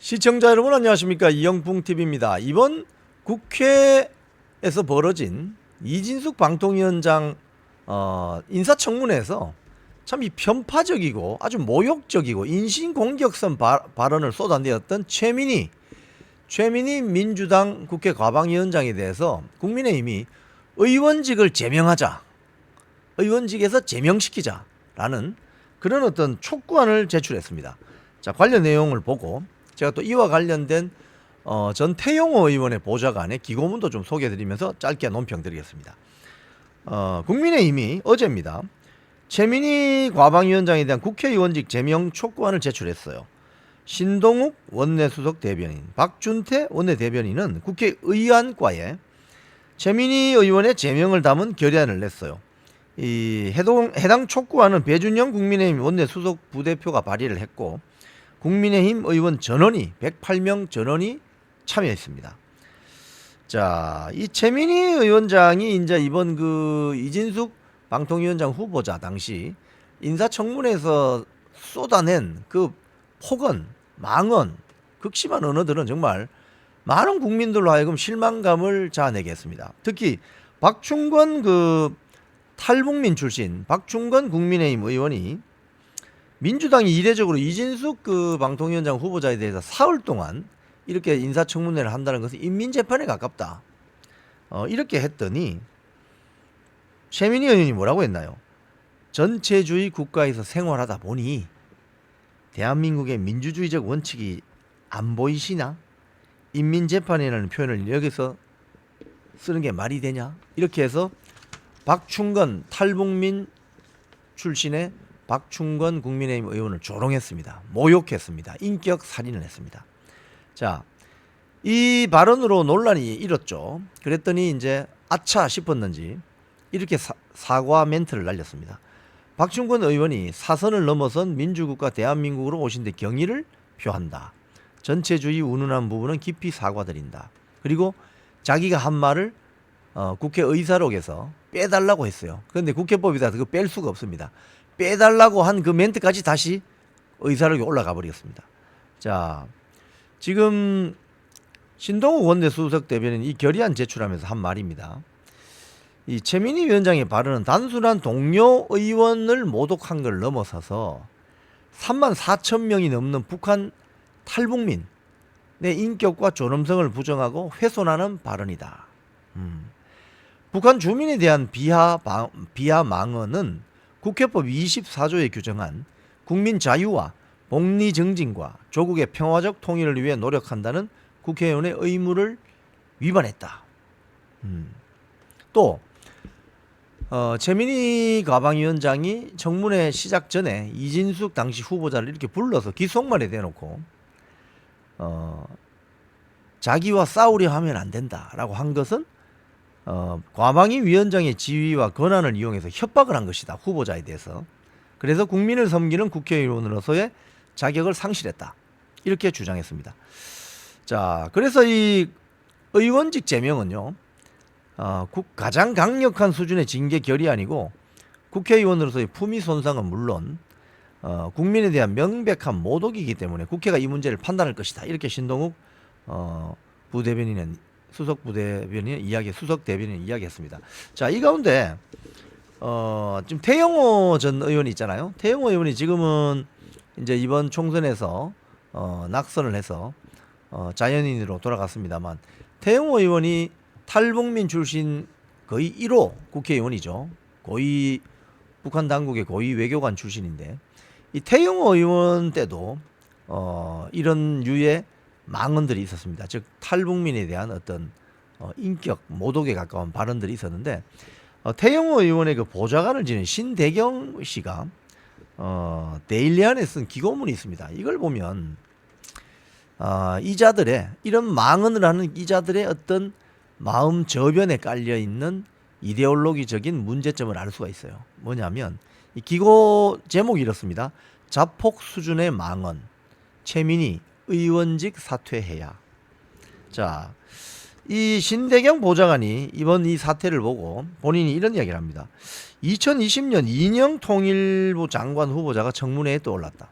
시청자 여러분 안녕하십니까 이영풍 TV입니다. 이번 국회에서 벌어진 이진숙 방통위원장 어, 인사청문회에서 참 이 편파적이고 아주 모욕적이고 인신공격성 바, 발언을 쏟아내었던 최민희 최민희 민주당 국회 과방위원장에 대해서 국민의힘이 의원직을 제명하자 의원직에서 제명시키자라는 그런 어떤 촉구안을 제출했습니다. 자 관련 내용을 보고 제가 또 이와 관련된 어, 전 태용호 의원의 보좌관의 기고문도 좀 소개해드리면서 짧게 논평드리겠습니다. 어, 국민의힘이 어제입니다. 최민희 과방위원장에 대한 국회의원직 제명 촉구안을 제출했어요. 신동욱 원내수석 대변인, 박준태 원내대변인은 국회의안과에 최민희 의원의 제명을 담은 결의안을 냈어요. 이 해동, 해당 촉구안은 배준영 국민의힘 원내수석 부대표가 발의를 했고 국민의힘 의원 전원이 108명 전원이 참여했습니다. 자, 이 최민희 의원장이 이제 이번 그 이진숙 방통위원장 후보자 당시 인사청문회에서 쏟아낸 그 폭언, 망언, 극심한 언어들은 정말 많은 국민들로 하여금 실망감을 자아내게 했습니다. 특히 박충건 그 탈북민 출신 박충건 국민의힘 의원이 민주당이 이례적으로 이진숙 그 방통위원장 후보자에 대해서 사흘 동안 이렇게 인사청문회를 한다는 것은 인민재판에 가깝다. 어, 이렇게 했더니 최민희 의원이 뭐라고 했나요? 전체주의 국가에서 생활하다 보니 대한민국의 민주주의적 원칙이 안 보이시나? 인민재판이라는 표현을 여기서 쓰는 게 말이 되냐? 이렇게 해서 박충건 탈북민 출신의 박충건 국민의힘 의원을 조롱했습니다. 모욕했습니다. 인격 살인을 했습니다. 자, 이 발언으로 논란이 일었죠. 그랬더니 이제 아차 싶었는지 이렇게 사, 사과 멘트를 날렸습니다. 박충건 의원이 사선을 넘어선 민주국가 대한민국으로 오신 데 경의를 표한다. 전체주의 운운한 부분은 깊이 사과드린다. 그리고 자기가 한 말을 어, 국회 의사록에서 빼달라고 했어요. 그런데 국회법이다 그거 뺄 수가 없습니다. 빼달라고 한 그 멘트까지 다시 의사록에 올라가 버렸습니다. 자, 지금 신동욱 원내수석 대변인 이 결의안 제출하면서 한 말입니다. 이 최민희 위원장의 발언은 단순한 동료 의원을 모독한 걸 넘어서서 3만 4천 명이 넘는 북한 탈북민 내 인격과 존엄성을 부정하고 훼손하는 발언이다. 음. 북한 주민에 대한 비하 방, 비하 망언은 국회법 24조에 규정한 국민 자유와 복리 정진과 조국의 평화적 통일을 위해 노력한다는 국회의원의 의무를 위반했다. 음. 또 어, 최민희 가방위원장이 청문회 시작 전에 이진숙 당시 후보자를 이렇게 불러서 기속말에 대놓고 어, 자기와 싸우려 하면 안 된다라고 한 것은 어, 과방위 위원장의 지위와 권한을 이용해서 협박을 한 것이다 후보자에 대해서 그래서 국민을 섬기는 국회의원으로서의 자격을 상실했다 이렇게 주장했습니다. 자 그래서 이 의원직 제명은요 어, 국, 가장 강력한 수준의 징계 결의안이고 국회의원으로서의 품위 손상은 물론 어, 국민에 대한 명백한 모독이기 때문에 국회가 이 문제를 판단할 것이다 이렇게 신동욱 어, 부대변인은 수석 부대변인 이야기 수석 대변인 이야기했습니다. 자 이 가운데 어, 지금 태영호 전 의원이 있잖아요. 태영호 의원이 지금은 이제 이번 총선에서 어, 낙선을 해서 어, 자연인으로 돌아갔습니다만 태영호 의원이 탈북민 출신 거의 1호 국회의원이죠. 고위 북한 당국의 고위 외교관 출신인데 이 태영호 의원 때도 어, 이런 유의 망언들이 있었습니다. 즉 탈북민에 대한 어떤 어, 인격 모독에 가까운 발언들이 있었는데 어, 태영호 의원의 그 보좌관을 지낸 신대경 씨가 어, 데일리안에 쓴 기고문이 있습니다. 이걸 보면 어, 이자들의 이런 망언을 하는 이자들의 어떤 마음 저변에 깔려 있는 이데올로기적인 문제점을 알 수가 있어요. 뭐냐면 이 기고 제목이 이렇습니다. 자폭 수준의 망언. 최민희 의원직 사퇴해야. 자, 이 신대경 보좌관이 이번 이 사태를 보고 본인이 이런 이야기를 합니다. 2020년 이인영 통일부 장관 후보자가 청문회에 떠올랐다.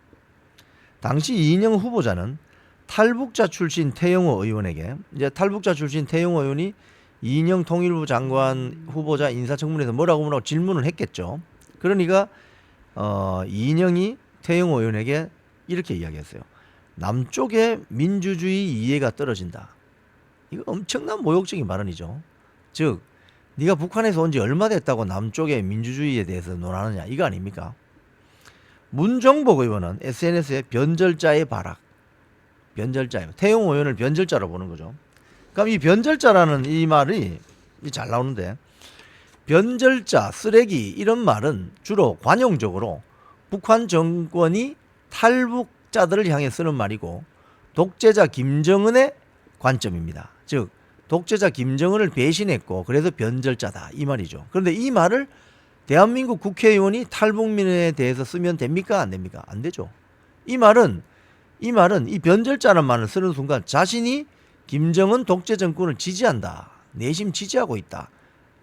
당시 이인영 후보자는 탈북자 출신 태영호 의원에게 이제 탈북자 출신 태영호 의원이 이인영 통일부 장관 후보자 인사청문회에서 뭐라고 뭐라고 질문을 했겠죠. 그러니까 어, 이인영이 태영호 의원에게 이렇게 이야기했어요. 남쪽의 민주주의 이해가 떨어진다. 이거 엄청난 모욕적인 발언이죠. 즉, 네가 북한에서 온 지 얼마 됐다고 남쪽의 민주주의에 대해서 논하느냐 이거 아닙니까? 문정복 의원은 SNS에 변절자의 발악, 변절자예요. 태용 의원을 변절자로 보는 거죠. 그럼 이 변절자라는 이 말이 이잘 나오는데 변절자, 쓰레기 이런 말은 주로 관용적으로 북한 정권이 탈북 자들을 향해 쓰는 말이고 독재자 김정은의 관점입니다. 즉 독재자 김정은을 배신했고 그래서 변절자다 이 말이죠. 그런데 이 말을 대한민국 국회의원이 탈북민에 대해서 쓰면 됩니까 안 됩니까? 안 되죠. 이 말은 이 말은 이 변절자라는 말을 쓰는 순간 자신이 김정은 독재 정권을 지지한다. 내심 지지하고 있다.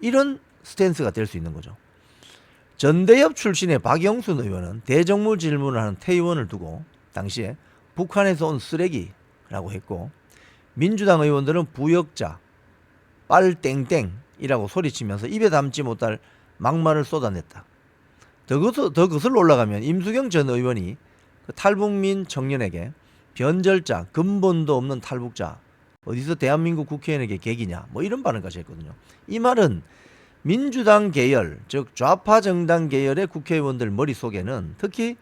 이런 스탠스가 될 수 있는 거죠. 전대협 출신의 박영순 의원은 대정부 질문을 하는 태 의원을 두고 당시에 북한에서 온 쓰레기라고 했고 민주당 의원들은 부역자, 빨땡땡이라고 소리치면서 입에 담지 못할 막말을 쏟아냈다. 더, 거슬, 더 거슬러 올라가면 임수경 전 의원이 그 탈북민 청년에게 변절자, 근본도 없는 탈북자, 어디서 대한민국 국회의원에게 계기냐, 뭐 이런 발언까지 했거든요. 이 말은 민주당 계열, 즉 좌파 정당 계열의 국회의원들 머릿속에는 특히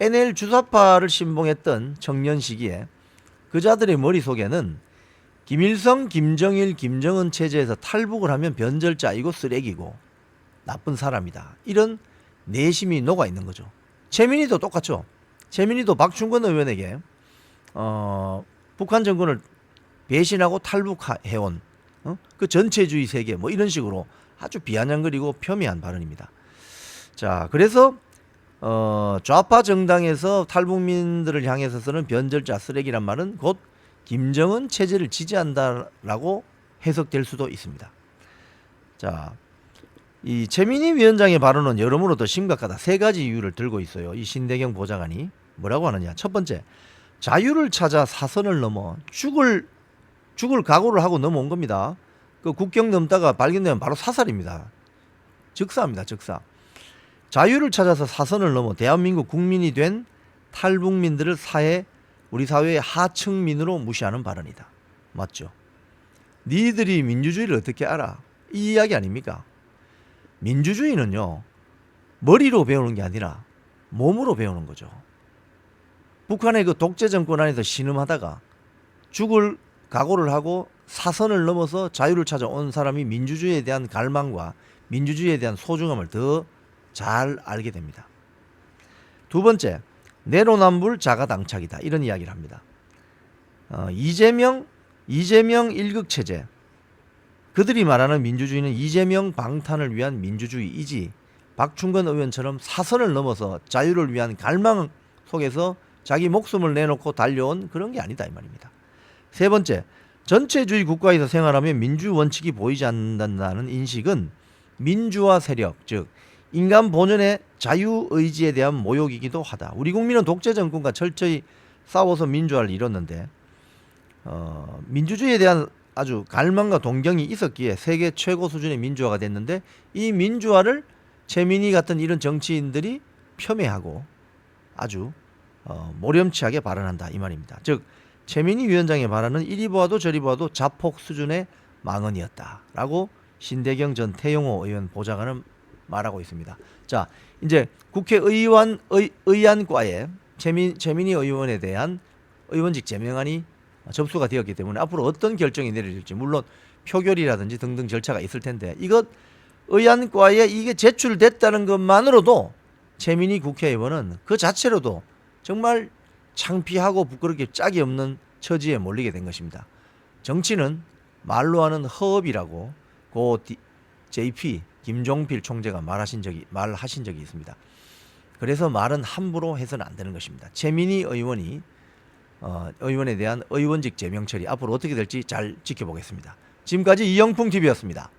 NL 주사파를 신봉했던 청년 시기에 그자들의 머릿속에는 김일성, 김정일, 김정은 체제에서 탈북을 하면 변절자이고 쓰레기고 나쁜 사람이다. 이런 내심이 녹아 있는 거죠. 최민희도 똑같죠. 최민희도 박충건 의원에게 어, 북한 정권을 배신하고 탈북해온 어? 그 전체주의 세계 뭐 이런 식으로 아주 비아냥거리고 폄훼한 발언입니다. 자, 그래서 어, 좌파 정당에서 탈북민들을 향해서 쓰는 변절자 쓰레기란 말은 곧 김정은 체제를 지지한다라고 해석될 수도 있습니다. 자, 이 최민희 위원장의 발언은 여러모로 더 심각하다. 세 가지 이유를 들고 있어요. 이 신대경 보좌관이 뭐라고 하느냐? 첫 번째, 자유를 찾아 사선을 넘어 죽을 죽을 각오를 하고 넘어온 겁니다. 그 국경 넘다가 발견되면 바로 사살입니다. 즉사입니다. 즉사. 자유를 찾아서 사선을 넘어 대한민국 국민이 된 탈북민들을 사회 우리 사회의 하층민으로 무시하는 발언이다. 맞죠? 니들이 민주주의를 어떻게 알아? 이 이야기 아닙니까? 민주주의는요. 머리로 배우는 게 아니라 몸으로 배우는 거죠. 북한의 그 독재 정권 안에서 신음하다가 죽을 각오를 하고 사선을 넘어서 자유를 찾아온 사람이 민주주의에 대한 갈망과 민주주의에 대한 소중함을 더 잘 알게 됩니다. 두 번째, 내로남불 자가당착이다. 이런 이야기를 합니다. 어, 이재명 이재명 일극 체제 그들이 말하는 민주주의는 이재명 방탄을 위한 민주주의이지 박충건 의원처럼 사선을 넘어서 자유를 위한 갈망 속에서 자기 목숨을 내놓고 달려온 그런 게 아니다 이 말입니다. 세 번째, 전체주의 국가에서 생활하면 민주 원칙이 보이지 않는다는 인식은 민주화 세력, 즉 인간 본연의 자유 의지에 대한 모욕이기도 하다. 우리 국민은 독재 정권과 철저히 싸워서 민주화를 이뤘는데 어, 민주주의에 대한 아주 갈망과 동경이 있었기에 세계 최고 수준의 민주화가 됐는데 이 민주화를 최민희 같은 이런 정치인들이 폄훼하고 아주 어, 모렴치하게 발언한다 이 말입니다. 즉 최민희 위원장의 발언은 이리 보아도 저리 보아도 자폭 수준의 망언이었다라고 신대경 전 태용호 의원 보좌관은 말하고 있습니다. 자, 이제 국회의원 의, 의안과에 최민, 최민희 의원에 대한 의원직 제명안이 접수가 되었기 때문에 앞으로 어떤 결정이 내려질지 물론 표결이라든지 등등 절차가 있을 텐데 이것 의안과에 이게 제출됐다는 것만으로도 최민희 국회의원은 그 자체로도 정말 창피하고 부끄럽게 짝이 없는 처지에 몰리게 된 것입니다. 정치는 말로 하는 허업이라고 고 JP 김종필 총재가 말하신 적이 말하신 적이 있습니다. 그래서 말은 함부로 해서는 안 되는 것입니다. 최민희 의원이 어, 의원에 대한 의원직 제명 처리 앞으로 어떻게 될지 잘 지켜보겠습니다. 지금까지 이영풍 TV였습니다.